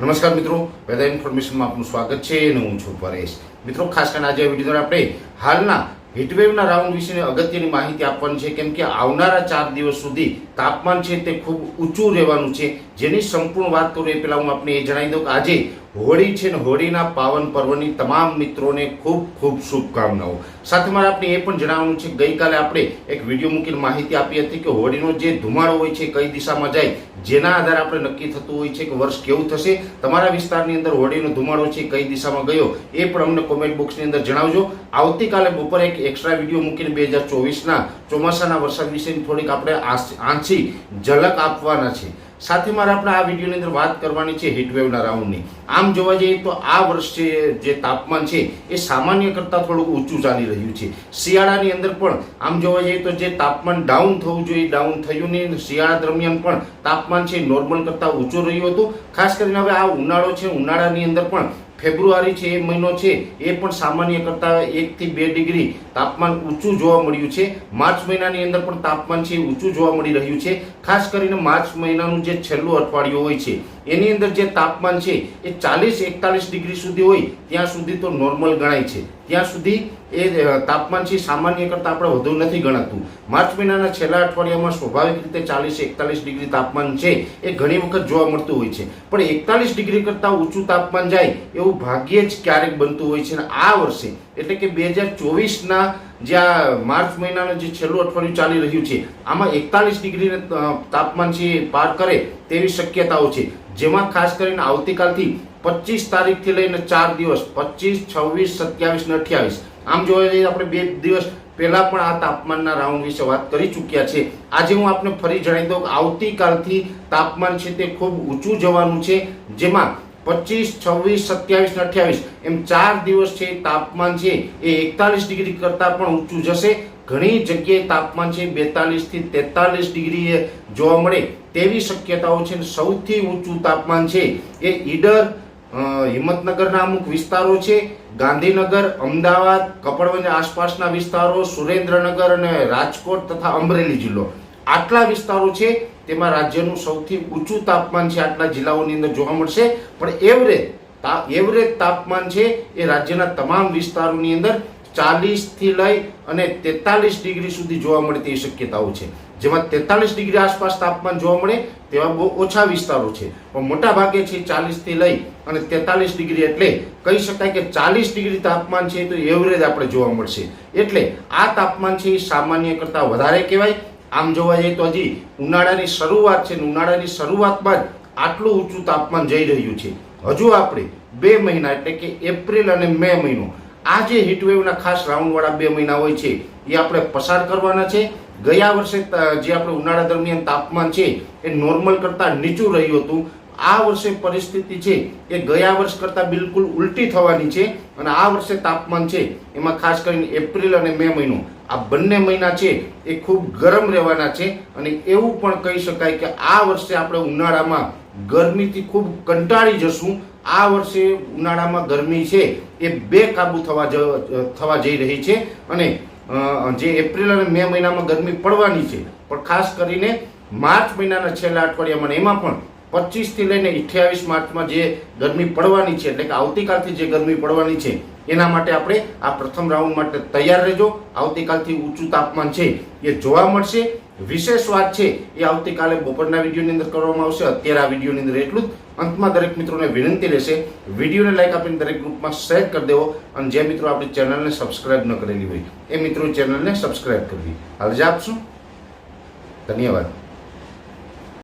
નમસ્કાર મિત્રો, વેધર ઇન્ફોર્મેશનમાં આપનું સ્વાગત છે અને હું છું પરેશ. મિત્રો, ખાસ કરીને આજે વીડિયો આપણે હાલના હીટવેવના રાઉન્ડ વિશેની અગત્યની માહિતી આપવાની છે. કેમ કે આવનારા ચાર દિવસ સુધી તાપમાન છે તે ખૂબ ઊંચું રહેવાનું છે. જેની સંપૂર્ણ વાત કરું એ પહેલાં હું આપને એ જણાવી દઉં કે આજે હોળી છે ને હોળીના પાવન પર્વની તમામ મિત્રોને ખૂબ ખૂબ શુભકામનાઓ. સાથે મારે આપણે એ પણ જણાવવાનું છે, ગઈકાલે આપણે એક વીડિયો મૂકીને માહિતી આપી હતી કે હોળીનો જે ધુમાડો હોય છે કઈ દિશામાં જાય, જેના આધારે આપણે નક્કી થતું હોય છે કે વર્ષ કેવું થશે. તમારા વિસ્તારની અંદર હોળીનો ધુમાડો છે કઈ દિશામાં ગયો એ પણ અમને કોમેન્ટ બોક્સની અંદર જણાવજો. આવતીકાલે બપોરે એક એક્સ્ટ્રા વીડિયો મૂકીને બે હજાર ચોવીસના ચોમાસાના વરસાદ વિશેની થોડીક આપણે આંશિક ઝલક આપવાના છે. સાથે મારે આપણે આ વિડીયોની અંદર વાત કરવાની છે હીટવેવના રાઉન્ડની. આમ જોવા જઈએ તો આ વર્ષે જે તાપમાન છે, એ સામાન્ય કરતાં થોડુંક ઊંચું ચાલી રહ્યું છે. શિયાળાની અંદર પણ, આમ જોવા જઈએ તો જે તાપમાન ડાઉન થવું જોઈએ ડાઉન થયું નહીં, શિયાળા દરમિયાન પણ તાપમાન છે નોર્મલ કરતાં ઊંચું રહ્યું હતું. ખાસ કરીને હવે આ ઉનાળો છે, ઉનાળાની અંદર પણ ફેબ્રુઆરી છે, એ મહિનો છે, એ પણ સામાન્ય કરતાં એકથી બે ડિગ્રી તાપમાન ઊંચું જોવા મળ્યું છે. માર્ચ મહિનાની અંદર પણ તાપમાન છે ઊંચું જોવા મળી રહ્યું છે. ખાસ કરીને માર્ચ મહિનાનું જે છેલ્લું અઠવાડિયું હોય છે, એની અંદર જે તાપમાન છે, એ ચાલીસ એકતાલીસ ડિગ્રી સુધી હોય, ત્યાં સુધી તો નોર્મલ ગણાય છે. ત્યાં સુધી એ તાપમાન છે સામાન્ય કરતાં આપણે વધુ નથી ગણાતું. માર્ચ મહિનાના છેલ્લા અઠવાડિયામાં સ્વાભાવિક રીતે ચાલીસ એકતાલીસ ડિગ્રી તાપમાન છે એ ઘણી વખત જોવા મળતું હોય છે. પણ એકતાલીસ ડિગ્રી કરતાં ઊંચું તાપમાન જાય એવું ભાગ્યે જ ક્યારેક બનતું હોય છે અને આ વર્ષે, એટલે કે બે હજાર ચોવીસના જે આ માર્ચ મહિનાનું જે છેલ્લું અઠવાડિયું ચાલી રહ્યું છે, આમાં એકતાલીસ ડિગ્રી તાપમાન છે પાર કરે તેવી શક્યતાઓ છે. જેમાં ખાસ કરીને આવતીકાલથી પચીસ તારીખથી લઈને ચાર દિવસ, પચીસ, છવ્વીસ, સત્યાવીસ ને અઠ્યાવીસ. આમ જોવા જઈએ આપણે બે દિવસ પહેલા પણ આ તાપમાનના રાઉન્ડ વિશે વાત કરી ચૂક્યા છે. આજે હું આપને ફરી જણાવી દઉં આવતીકાલથી તાપમાન છે તે ખૂબ ઊંચું જવાનું છે, જેમાં પચીસ, છવ્વીસ, સત્યાવીસ ને અઠ્યાવીસ. એમ ચાર દિવસ છે તાપમાન છે. એ એકતાલીસ ડિગ્રી કરતાં પણ ઊંચું જશે. ઘણી જગ્યાએ તાપમાન છે બેતાલીસથી તેતાલીસ ડિગ્રી જોવા મળે તેવી શક્યતાઓ છે સૌથી ઊંચું તાપમાન છે. એ ઈડર હિંમતનગરના અમુક વિસ્તારો છે. ગાંધીનગર, અમદાવાદ કપડવંજ આસપાસના વિસ્તારો, સુરેન્દ્રનગર અને રાજકોટ તથા અમરેલી જિલ્લો. આટલા વિસ્તારો છે, તેમાં રાજ્યનું સૌથી ઊંચું તાપમાન છે આટલા જિલ્લાઓની અંદર જોવા મળશે. પણ એવરેજ એવરેજ તાપમાન છે એ રાજ્યના તમામ વિસ્તારોની અંદર ચાલીસથી લઈ અને તેતાલીસ ડિગ્રી સુધી જોવા મળે તેવી શક્યતાઓ છે. જેમાં તેતાલીસ ડિગ્રી આસપાસ તાપમાન જોવા મળે તેવા બહુ ઓછા વિસ્તારો છે. પણ મોટા ભાગે છે ચાલીસથી લઈ અને તેતાલીસ ડિગ્રી એટલે કહી શકાય કે ચાલીસ ડિગ્રી તાપમાન છે તો એવરેજ આપણે જોવા મળશે. એટલે આ તાપમાન છે એ સામાન્ય કરતાં વધારે કહેવાય. આમ જોવા જઈએ તો હજી ઉનાળાની શરૂઆત છે ઉનાળાની શરૂઆતમાં જ આટલું ઊંચું તાપમાન જઈ રહ્યું છે. હજુ આપણે બે મહિના એટલે કે એપ્રિલ અને મે મહિનો આ જે હીટવેવના ખાસ રાઉન્ડવાળા બે મહિના હોય છે, એ આપણે પસાર કરવાના છે. ગયા વર્ષે જે આપણે ઉનાળા દરમિયાન તાપમાન છે, એ નોર્મલ કરતાં નીચું રહ્યું હતું. આ વર્ષે પરિસ્થિતિ છે એ ગયા વર્ષ કરતાં બિલકુલ ઉલટી થવાની છે અને આ વર્ષે તાપમાન છે એમાં ખાસ કરીને એપ્રિલ અને મે મહિનો. આ બંને મહિના છે એ ખૂબ ગરમ રહેવાના છે અને એવું પણ કહી શકાય કે આ વર્ષે આપણે ઉનાળામાં ગરમીથી ખૂબ કંટાળી જશું. આ વર્ષે ઉનાળામાં ગરમી છે એ બે કાબુ થવા થવા જઈ રહી છે અને જે એપ્રિલ અને મે મહિનામાં ગરમી પડવાની છે. પણ ખાસ કરીને માર્ચ મહિનાના છેલ્લા અઠવાડિયામાં એમાં પણ પચીસથી લઈને અઠ્યાવીસ માર્ચમાં જે ગરમી પડવાની છે, એટલે કે આવતીકાલથી જે ગરમી પડવાની છે, એના માટે આપણે આ પ્રથમ રાઉન્ડ માટે તૈયાર રહેજો. આવતીકાલથી ઊંચું તાપમાન છે એ જોવા મળશે. વિશેષ વાત છે એ આવતીકાલે બપોરના વિડીયોની અંદર કરવામાં આવશે. અત્યારે આ વિડીયોની અંદર એટલું જ. અંતમાં દરેક મિત્રોને વિનંતી રહેશે, વિડીયોને લાઈક આપીને દરેક ગ્રુપમાં શેર કરી દેવો અને જે મિત્રો આપણી ચેનલને સબસ્ક્રાઇબ ન કરેલી હોય, એ મિત્રો ચેનલને સબસ્ક્રાઇબ કરવી હાલ જ આપશું ધન્યવાદ.